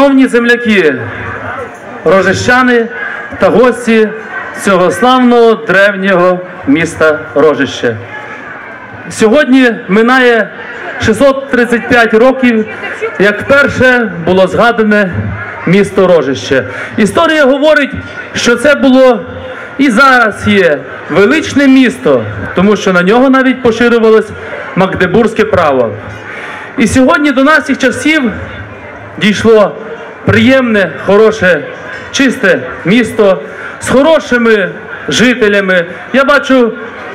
Шановні земляки, рожищани та гості цього славного древнього міста Рожище. Сьогодні минає 635 років, як вперше було згадане місто Рожище. Історія говорить, що це було і зараз є величне місто, тому що на нього навіть поширювалось Магдебурзьке право. І сьогодні до наших часів дійшло приємне, хороше, чисте місто з хорошими жителями. Я бачу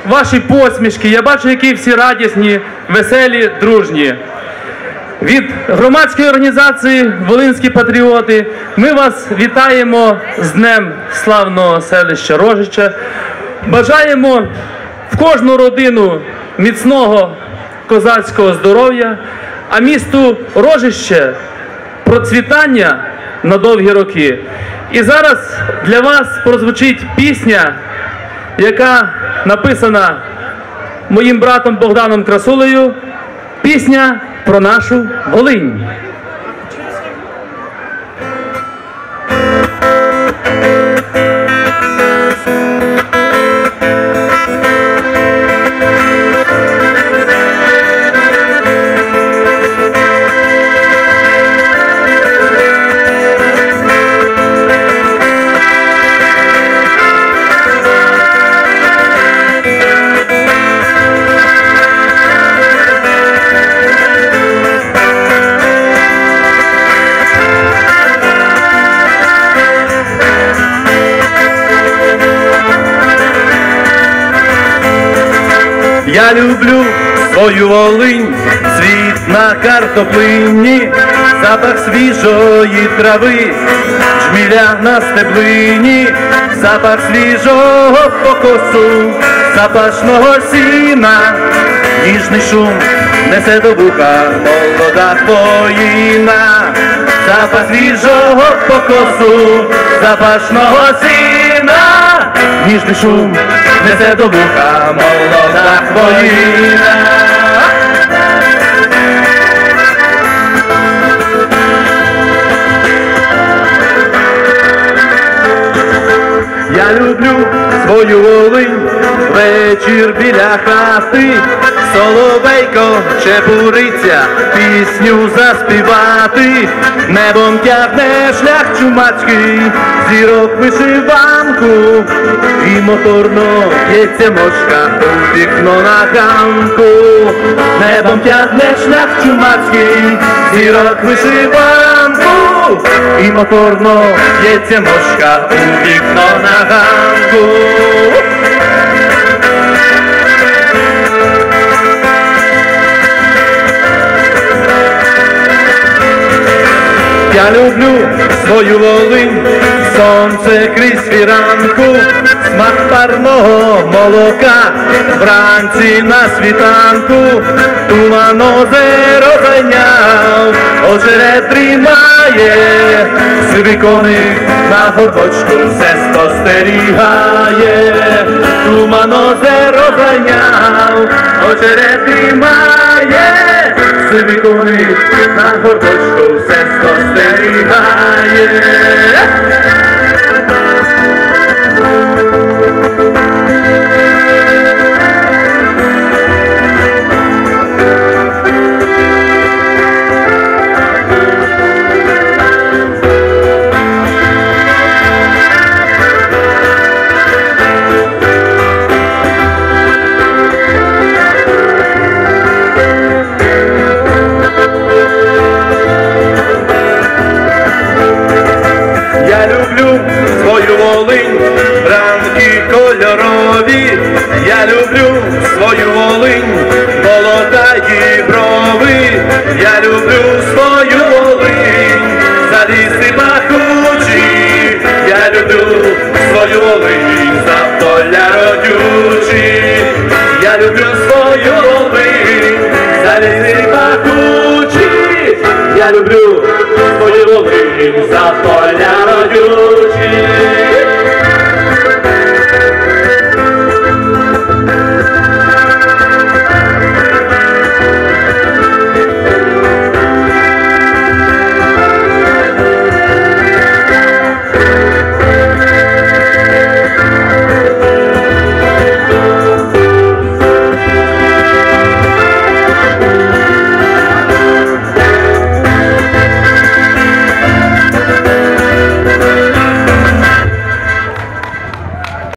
ваші посмішки, я бачу, які всі радісні, веселі, дружні. Від громадської організації Волинські патріоти ми вас вітаємо з Днем славного селища Рожича. Бажаємо в кожну родину міцного козацького здоров'я, а місту Рожище процвітання на довгі роки. І зараз для вас прозвучить пісня, яка написана моїм братом Богданом Красулею. Пісня про нашу Волинь. Я люблю свою Волинь, світ на картоплині, запах свіжої трави, жміля на стеблині, запах свіжого покосу, запашного сіна, ніжний шум несе до вуха молода хвоїна, запах свіжого покосу, запашного сіна, ніжний шум несе до вуха молода хвоїна. Я люблю свою Волинь, вечір біля хати, соловейко чепуриться, пісню заспівати, небом тягне шлях чумацький, зірок вишиванку, і моторно б'ється мошка у вікно на ганку, небом тягне шлях чумацький, зірок вишиванку, і моторно б'ється мошка у вікно на ганку. Свою Волинь, сонце крізь фіранку, смак парного молока, вранці на світанку, туман озеро зайняв, очерет тримає, сивий коник на горбочку все спостерігає, туман озеро зайняв, очерет тримає, сивий коник на горбочку кольорові, я люблю свою Волинь, молодої брови, я люблю свою Волинь, за ліси пахучі, я люблю свою Волинь, за поля родючі, я люблю свою Волинь, за ліси пахучі, я люблю свою Волинь, за поля родючі.